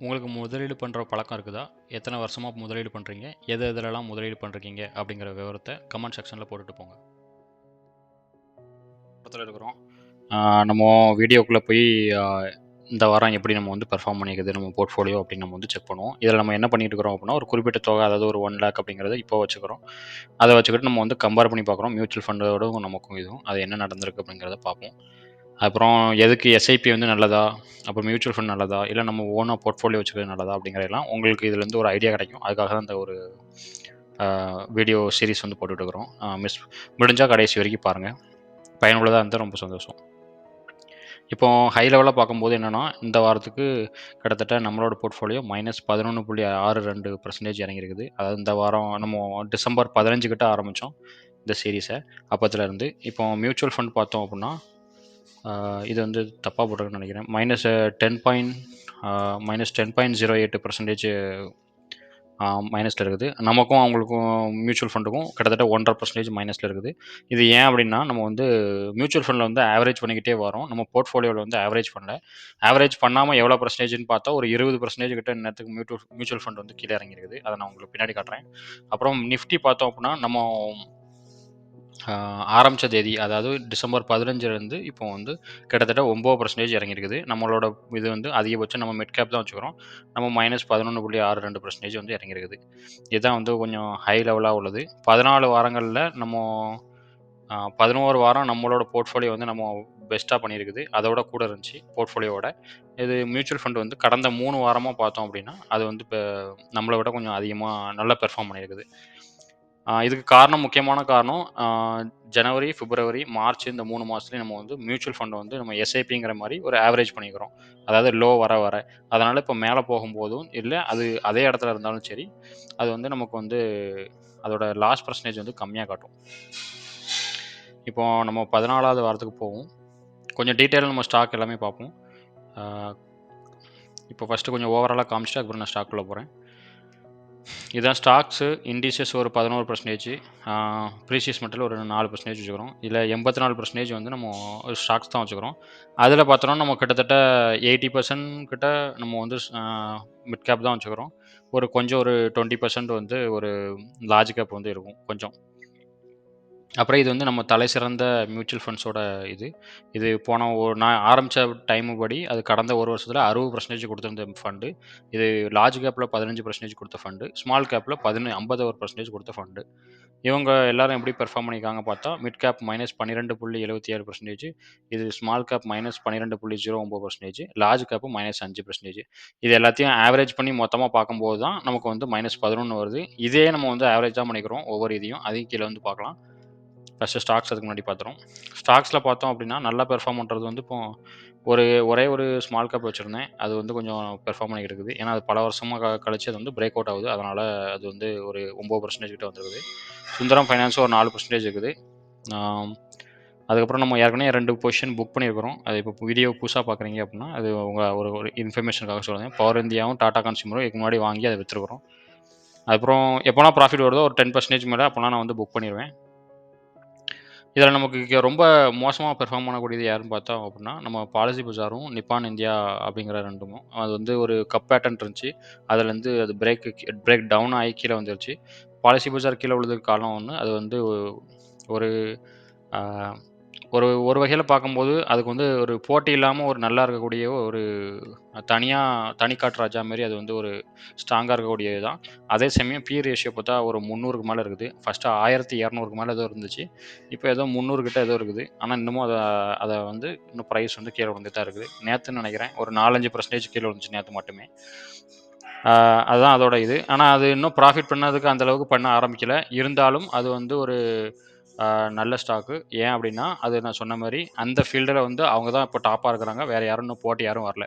உங்களுக்கு முதலீடு பண்ணுற பழக்கம் இருக்குதா? எத்தனை வருஷமாக முதலீடு பண்ணுறீங்க எது எதுலலாம் முதலீடு பண்ணுறீங்க அப்படிங்கிற விவரத்தை கமெண்ட் செக்ஷனில் போட்டுட்டு போங்க. படத்தில் இருக்கிறோம். நம்ம வீடியோக்குள்ளே போய் இந்த வாரம் எப்படி நம்ம வந்து பெர்ஃபார்ம் பண்ணிக்கிறது நம்ம போர்ட்ஃபோலியோ அப்படின்னு நம்ம வந்து செக் பண்ணுவோம். இதில் நம்ம என்ன பண்ணிட்டு இருக்கிறோம் அப்படின்னா ஒரு குறிப்பிட்ட தொகை அதாவது ஒரு ஒன் லேக் அப்படிங்கிறத இப்போ வச்சுக்கிறோம். அதை வச்சுக்கிட்டு நம்ம வந்து கம்பேர் பண்ணி பார்க்குறோம். மியூச்சுவல் ஃபண்டோடும் நமக்கும் இதுவும் அது என்ன நடந்திருக்கு அப்படிங்கிறத பார்ப்போம். அப்புறம் எதுக்கு எஸ்ஐபி வந்து நல்லதா? அப்புறம் மியூச்சுவல் ஃபண்ட் நல்லதா? இல்லை நம்ம ஓனாக போர்ட்ஃபோலியோ வச்சுக்கிறது நல்லதா? அப்படிங்கிறதெல்லாம் உங்களுக்கு இதுலேருந்து ஒரு ஐடியா கிடைக்கும். அதுக்காக தான் இந்த ஒரு வீடியோ சீரிஸ் வந்து போட்டுட்ருக்குறோம். மிஸ் முடிஞ்சால் கடைசி வரைக்கும் பாருங்கள் பயனுள்ளதாக இருந்தால் ரொம்ப சந்தோஷம். இப்போ ஹை லெவலில் பார்க்கும்போது என்னென்னா இந்த வாரத்துக்கு கிட்டத்தட்ட நம்மளோட போர்ட்ஃபோலியோ மைனஸ் பதினொன்று புள்ளி ஆறு ரெண்டு பர்சன்டேஜ் இறங்கியிருக்குது. அதாவது இந்த வாரம் நம்ம டிசம்பர் பதினஞ்சு கிட்ட ஆரம்பித்தோம் இந்த சீரீஸை அப்போத்துலேருந்து இப்போ மியூச்சுவல் ஃபண்ட் பார்த்தோம் அப்படின்னா இது வந்து தப்பாக போட்டிருக்குன்னு நினைக்கிறேன். Minus ten point minus ten point zero eight percentage மைனஸில் இருக்குது. நமக்கும் அவங்களுக்கும் மியூச்சுவல் ஃபண்டுக்கும் கிட்டத்தட்ட ஒன்றரை பர்சன்டேஜ் மைனஸில் இருக்குது. இது ஏன் அப்படின்னா நம்ம வந்து மியூச்சுவல் ஃபண்டில் வந்து ஆவரேஜ் பண்ணிக்கிட்டே வரோம். நம்ம போர்ட்ஃபோலியோவில் வந்து ஆவரேஜ் பண்ணல. ஆவரேஜ் பண்ணாமல் எவ்வளோ பர்சன்டேஜ்னு பார்த்தா ஒரு இருபது பர்சன்டேஜ் கிட்ட நேரத்துக்கு மியூச்சுவல் மியூச்சுவல் ஃபண்ட் வந்து கீழே இறங்கியிருக்குது. அதை நான் உங்களுக்கு பின்னாடி காட்டுறேன். அப்புறம் நிஃப்டி பார்த்தோம் அப்படின்னா நம்ம ஆரம்பித்த ஆரம்பிச்ச தேதி அதாவது டிசம்பர் பதினஞ்சுலேருந்து இப்போ வந்து கிட்டத்தட்ட ஒம்பது பர்சன்டேஜ் இறங்கியிருக்குது. நம்மளோட இது வந்து அதிகபட்சம் நம்ம மிட் கேப் தான் வச்சுக்கிறோம். நம்ம மைனஸ் பதினொன்று புள்ளி ஆறு ரெண்டு பர்சன்டேஜ் வந்து இறங்கியிருக்குது. இதுதான் வந்து கொஞ்சம் ஹை லெவலாக உள்ளது. பதினாலு வாரங்களில் நம்ம பதினோரு வாரம் நம்மளோட போர்ட்ஃபோலியோ வந்து நம்ம பெஸ்ட்டாக பண்ணியிருக்குது. அதோட கூட இருந்துச்சு போர்ட்ஃபோலியோவோட இது மியூச்சுவல் ஃபண்ட் வந்து கடந்த மூணு வாரமாக பார்த்தோம் அப்படின்னா அது வந்து இப்போ நம்மளை விட கொஞ்சம் அதிகமாக நல்லா பெர்ஃபார்ம் பண்ணியிருக்குது. இதுக்கு காரணம் முக்கியமான காரணம் ஜனவரி பிப்ரவரி மார்ச் இந்த மூணு மாதத்துலேயும் நம்ம வந்து மியூச்சுவல் ஃபண்டை வந்து நம்ம எஸ்ஐபிங்கிற மாதிரி ஒரு ஆவரேஜ் பண்ணிக்கிறோம். அதாவது லோ வர வர. அதனால் இப்போ மேலே போகும்போதும் இல்லை அது அதே இடத்துல இருந்தாலும் சரி அது வந்து நமக்கு வந்து அதோட லாஸ் பர்சன்டேஜ் வந்து கம்மியாக காட்டும். இப்போ நம்ம பதினாலாவது வாரத்துக்கு போவோம். கொஞ்சம் டீட்டெயில் நம்ம ஸ்டாக் எல்லாமே பார்ப்போம். இப்போ ஃபஸ்ட்டு கொஞ்சம் ஓவராலாக காமிச்சிட்டு அதுக்கப்புறம் நான் ஸ்டாக்குள்ளே போகிறேன் இதான் ஸ்டாக்ஸு இண்டிசஸ் ஒரு பதினோரு பர்சன்டேஜ் ப்ரீசியஸ் மெட்டல் ஒரு நாலு பர்சன்டேஜ் வச்சுக்கிறோம். இதில் எண்பத்தி நாலு பர்சன்டேஜ் வந்து நம்ம ஸ்டாக்ஸ் தான் வச்சுக்கிறோம். அதில் பார்த்தோன்னா நம்ம கிட்டத்தட்ட எயிட்டி பர்சன்ட் கிட்ட நம்ம வந்து மிட் கேப் தான் வச்சுக்கிறோம். ஒரு கொஞ்சம் ஒரு டுவெண்ட்டி பர்சன்ட் வந்து ஒரு லார்ஜ் கேப் வந்து இருக்கும் கொஞ்சம். அப்புறம் இது வந்து நம்ம தலை சிறந்த மியூச்சுவல் ஃபண்ட்ஸோட இது. இது போன ஒரு நான் ஆரம்பித்த டைமு படி அது கடந்த ஒரு வருஷத்தில் அறுபது பர்சன்டேஜ் கொடுத்துருந்த ஃபண்டு இது லார்ஜ் கேப்பில் பதினஞ்சு பர்சன்டேஜ் கொடுத்த ஃபண்டு ஸ்மால் கேப்பில் பதின ஐம்பது ஒரு பர்சன்டேஜ் கொடுத்த ஃபண்டு இவங்க எல்லாரும் எப்படி பெர்ஃபார்ம் பண்ணியிருக்காங்க பார்த்தா மிட் கேப் மைனஸ் பன்னிரெண்டு புள்ளி எழுபத்தி ஏழு பர்சன்டேஜ் இது ஸ்மால் கேப் மைனஸ் பன்னிரெண்டு புள்ளி ஜீரோ ஒம்பது பர்சன்டேஜ் லார்ஜ் கேப்பு மைனஸ் அஞ்சு பர்சன்டேஜ் இது எல்லாத்தையும் ஆவரேஜ் பண்ணி மொத்தமாக பார்க்கும்போது தான் நமக்கு வந்து மைனஸ் பதினொன்று வருது. இதே நம்ம வந்து ஆவரேஜ் தான் பண்ணிக்கிறோம் ஒவ்வொரு இதையும். அதையும் கீழே வந்து பார்க்கலாம். ஃபஸ்ட்டு ஸ்டாக்ஸ் அதுக்கு முன்னாடி பார்த்துரும் ஸ்டாக்ஸில் பார்த்தோம் அப்படின்னா நல்லா பெர்ஃபார்ம் பண்ணுறது வந்து இப்போ ஒரு ஒரே ஒரு ஸ்மால் கேப் வச்சுருந்தேன். அது வந்து கொஞ்சம் பெர்ஃபார்ம் பண்ணிக்கிட்டு இருக்குது ஏன்னா அது பல வருஷமாக கழிச்சு அது வந்து பிரேக் அவுட் ஆகுது. அதனால் அது வந்து ஒரு ஒம்பது பர்சன்டேஜ் கிட்ட வந்துருக்குது. சுந்தரம் ஃபைனான்ஸும் ஒரு நாலு பர்சன்டேஜ் இருக்குது. அதுக்கப்புறம் நம்ம ஏற்கனவே ரெண்டு பொசிஷன் புக் பண்ணியிருக்கிறோம். அது இப்போ வீடியோ புதுசாக பார்க்குறீங்க அப்படின்னா அது உங்கள் ஒரு ஒரு இன்ஃபர்மேஷனுக்காக சொல்லுங்கள் பவர் இந்தியாவும் டாடா கன்சியூமரும் இதுக்கு முன்னாடி வாங்கி அதை விற்றுருக்குறோம் அதுக்கப்புறம் எப்போனா ப்ராஃபிட் வருதோ ஒரு டென் பர்சன்டேஜ் மேலே அப்போலாம் நான் வந்து புக் பண்ணிடுவேன் இதில் நமக்கு இங்க ரொம்ப மோசமாக பெர்ஃபார்ம் பண்ணக்கூடியது யாருன்னு பார்த்தோம் அப்படின்னா நம்ம பாலிசி பஜாரும் நிப்பான் இந்தியா அப்படிங்கிற ரெண்டும் அது வந்து ஒரு கப் பேட்டன் இருந்துச்சு. அதுலேருந்து அது பிரேக் பிரேக் டவுன் ஆகி கீழே வந்துருச்சு. பாலிசி பஜார் கீழே உள்ளதுக்கு காரணம் ஒன்று அது வந்து ஒரு ஒரு ஒரு வகையில் பார்க்கும்போது அதுக்கு வந்து ஒரு போட்டி இல்லாமல் ஒரு நல்லா இருக்கக்கூடிய ஒரு தனியாக தனிக்காட்டு ராஜா மாரி அது வந்து ஒரு ஸ்ட்ராங்காக இருக்கக்கூடியது தான் அதே சமயம் பி ரேஷியோ பார்த்தா ஒரு முந்நூறுக்கு மேலே இருக்குது. ஃபஸ்ட்டு ஆயிரத்தி இரநூறுக்கு மேலே ஏதோ இருந்துச்சு. இப்போ ஏதோ முந்நூறுக்கிட்ட ஏதோ இருக்குது. ஆனால் இன்னமும் அதை அதை வந்து இன்னும் ப்ரைஸ் வந்து கீழே வந்துட்டு தான் இருக்குது. நேற்றுன்னு நினைக்கிறேன் ஒரு நாலஞ்சு பர்சன்டேஜ் கீழே வந்துச்சு நேற்று மட்டுமே. அதுதான் அதோட இது. ஆனால் அது இன்னும் ப்ராஃபிட் பண்ணதுக்கு அந்தளவுக்கு பண்ண ஆரம்பிக்கலை. இருந்தாலும் அது வந்து ஒரு நல்ல ஸ்டாக்கு ஏன் அப்படின்னா அது நான் சொன்ன மாதிரி அந்த ஃபீல்டில் வந்து அவங்க தான் இப்போ டாப்பாக இருக்கிறாங்க வேறு யாரும் இன்னும் போட்டி யாரும் வரல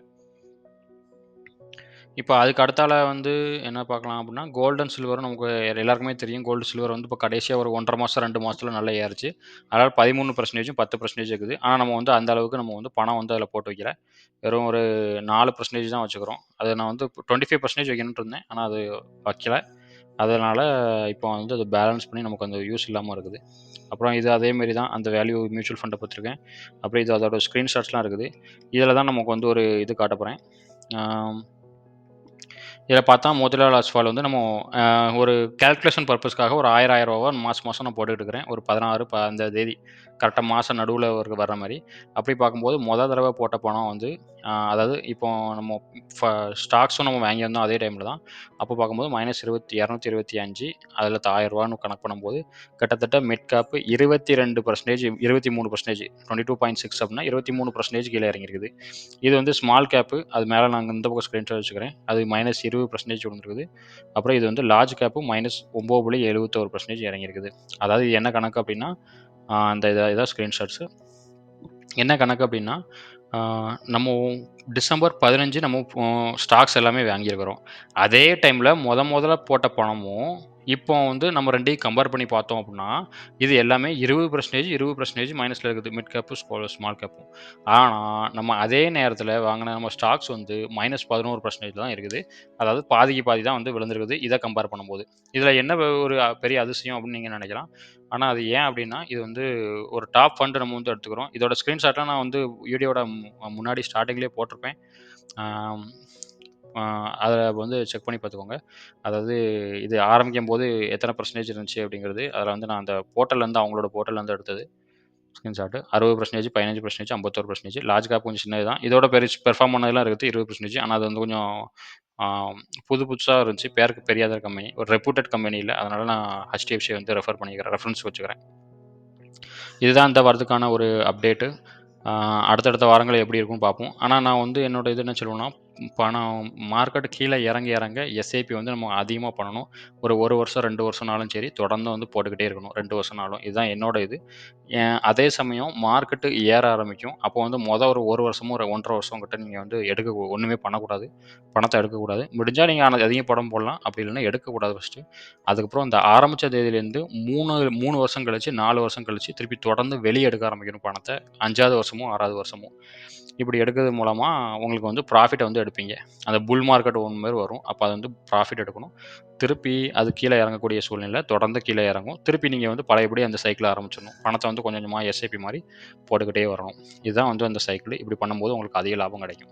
இப்போ அதுக்கு அடுத்தால வந்து என்ன பார்க்கலாம் அப்படின்னா, கோல்டன் அண்ட் சில்வரும் நமக்கு எல்லாருக்குமே தெரியும். கோல்டு, சில்வர் வந்து இப்போ கடைசியாக ஒரு ஒன்றரை மாதம் ரெண்டு மாதத்தில் நல்லா ஏறிச்சு அதனால் பதிமூணு பர்சன்டேஜும் பத்து பர்சன்டேஜ் இருக்குது. ஆனால் நம்ம வந்து அந்த அளவுக்கு நம்ம வந்து பணம் வந்து அதில் போட்டு வைக்கல. வெறும் ஒரு நாலு பர்சன்டேஜ் தான் வச்சுக்கிறோம். அது நான் வந்து டுவெண்ட்டி ஃபைவ் பர்சன்டேஜ் வைக்கணுன்ட்டு இருந்தேன். ஆனால் அது வைக்கல. அதனால் இப்போ வந்து அது பேலன்ஸ் பண்ணி நமக்கு அந்த யூஸ் இல்லாமல் இருக்குது. அப்புறம் இது அதேமாரி தான் அந்த வேல்யூ மியூச்சுவல் ஃபண்டை பார்த்துருக்கேன். அப்புறம் இது அதோட ஸ்க்ரீன்ஷாட்ஸ்லாம் இருக்குது. இதில் தான் நமக்கு வந்து ஒரு இது காட்ட போகிறேன் இதில் பார்த்தா மோதிலால் அஸ்வால் வந்து நம்ம ஒரு கேல்குலேஷன் பர்பஸ்க்காக ஒரு ஆயிரம் ஆயரரூவா மாதம் மாதம் நான் போட்டுக்கிட்டு இருக்கிறேன். ஒரு 16 ப அந்த தேதி கரெக்டாக மாதம் நடுவில் ஒரு வர்ற மாதிரி அப்படி பார்க்கும்போது மொதல் தடவை போட்ட பணம் வந்து அதாவது இப்போ நம்ம ஃப ஸ்டாக்ஸும் நம்ம வாங்கியிருந்தோம் அதே டைமில் தான். அப்போ பார்க்கும்போது மைனஸ் இருபத்தி இரநூத்தி இருபத்தி அஞ்சு அதில் ஆயிரரூவான்னு கணக்கு பண்ணும்போது கிட்டத்தட்ட மிட் கேப் 22% 23% 22.6 அப்படின்னா இருபத்தி மூணு பர்சன்டேஜ் கீழே இறங்கியிருக்குது. இது வந்து ஸ்மால் கேப்பு அது மேலே நாங்கள் இந்த பக்கம் ஸ்க்ரீன்ஷாட் வச்சுக்கிறேன். அது மைனஸ் 20% விழுந்திருக்குது. அப்புறம் இது வந்து லார்ஜ் கேப் மைனஸ் 9.71% இறங்கியிருக்குது. அதாவது இது என்ன கணக்கு அப்படின்னா, அந்த இதாக இதாக ஸ்க்ரீன்ஷாட்ஸு. என்ன கணக்கு அப்படின்னா, நம்ம டிசம்பர் 15 நம்ம ஸ்டாக்ஸ் எல்லாமே வாங்கியிருக்கிறோம். அதே டைமில் முத முதல்ல போட்ட பணமும், இப்போ வந்து நம்ம ரெண்டையும் கம்பேர் பண்ணி பார்த்தோம் அப்படின்னா, இது எல்லாமே இருபது பர்சன்டேஜ் இருபது பர்சன்டேஜ் மைனஸில் இருக்குது. மிட் கேப்பும், ஸ்மால் ஸ்மால் கேப்பும். ஆனால் நம்ம அதே நேரத்தில் வாங்கின நம்ம ஸ்டாக்ஸ் வந்து மைனஸ் 11% தான் இருக்குது. அதாவது பாதிக்கு பாதி தான் வந்து விழுந்திருக்குது. இதை கம்பேர் பண்ணும்போது. இதில் என்ன ஒரு பெரிய அதிசயம் அப்படின்னு நீங்கள் நினைக்கலாம். ஆனால் அது ஏன் அப்படின்னா, இது வந்து ஒரு டாப் ஃபண்டு நம்ம வந்து எடுத்துக்கிறோம். இதோட ஸ்க்ரீன்ஷாட்லாம் நான் வந்து வீடியோவோட முன்னாடி ஸ்டார்டிங்லேயே போட்டிருப்பேன். அதை வந்து செக் பண்ணி பார்த்துக்கோங்க. அதாவது இது ஆரம்பிக்கும் போது எத்தனை பர்சன்டேஜ் இருந்துச்சு அப்படிங்கிறது, அதில் வந்து நான் அந்த போர்ட்டல்லேருந்து அவங்களோட போர்ட்டல்லேருந்து எடுத்தது. ஸ்கிரீன்ஷாட்டு அறுபது பர்சன்டேஜ் பதினஞ்சு பர்சன்டேஜ் ஐம்பத்தோரு பர்சன்டேஜ் லார்ஜ் கேப் கொஞ்சம் சின்னது தான். இதோட பெருசு பெர்ஃபார்ம் பண்ணதெல்லாம் இருக்குது இருபது பர்சன்டேஜ் ஆனால் அது வந்து கொஞ்சம் புது புதுசாக இருந்துச்சு. பேருக்கு பெரியாத கம்பெனி. ஒரு ரெப்யூட்டட் கம்பெனி இல்லை அதனால் நான் ஹெச்டிஎஃப்சி வந்து ரெஃபர் பண்ணிக்கிறேன். ரெஃபரன்ஸ் வச்சுக்கிறேன். இதுதான் இந்த வாரத்துக்கான ஒரு அப்டேட்டு. அடுத்தடுத்த வாரங்கள் எப்படி இருக்கும்னு பார்ப்போம். ஆனால் நான் வந்து என்னோட இது என்ன சொல்லுவேன்னா, பணம் மார்க்கெட் கீழே இறங்க இறங்க எஸ்ஐபி வந்து நம்ம அதிகமாக பண்ணணும். ஒரு ஒரு வருஷம், ரெண்டு வருஷம்னாலும் சரி தொடர்ந்து வந்து போட்டுக்கிட்டே இருக்கணும். ரெண்டு வருஷம்னாலும். இதுதான் என்னோட இது. அதே சமயம் மார்க்கெட்டு ஏற ஆரம்பிக்கும். அப்போ வந்து மொதல் ஒரு ஒரு வருஷமும் ஒரு 1 1/2 வருஷம் கிட்ட நீங்கள் வந்து எடுக்க ஒன்றுமே பண்ணக்கூடாது. பணத்தை எடுக்கக்கூடாது. முடிஞ்சால் நீங்கள் அதிகம் படம் போடலாம். அப்படி இல்லைன்னா எடுக்கக்கூடாது ஃபஸ்ட்டு அதுக்கப்புறம் இந்த ஆரம்பித்த தேதியிலேருந்து 3 3 வருஷம் கழிச்சு, நாலு வருஷம் கழிச்சு திருப்பி தொடர்ந்து வெளியே எடுக்க ஆரம்பிக்கணும் பணத்தை அஞ்சாவது வருஷமும் ஆறாவது வருஷமும் இப்படி எடுக்கிறது மூலமாக உங்களுக்கு வந்து ப்ராஃபிட்டை வந்து எடுப்பீங்க. அந்த புல் மார்க்கெட் ஒன்று மாரி வரும். அப்போ அது வந்து ப்ராஃபிட் எடுக்கணும். திருப்பி அது கீழே இறங்கக்கூடிய சூழ்நிலை தொடர்ந்து கீழே இறங்கும். திருப்பி நீங்கள் வந்து பழையபடி அந்த சைக்கிள ஆரம்பிச்சிடணும். பணத்தை வந்து கொஞ்சம் கொஞ்சமாக எஸ்ஐபி மாதிரி போட்டுக்கிட்டே வரணும். இதுதான் வந்து அந்த சைக்கிள். இப்படி பண்ணும்போது உங்களுக்கு அதிக லாபம் கிடைக்கும்.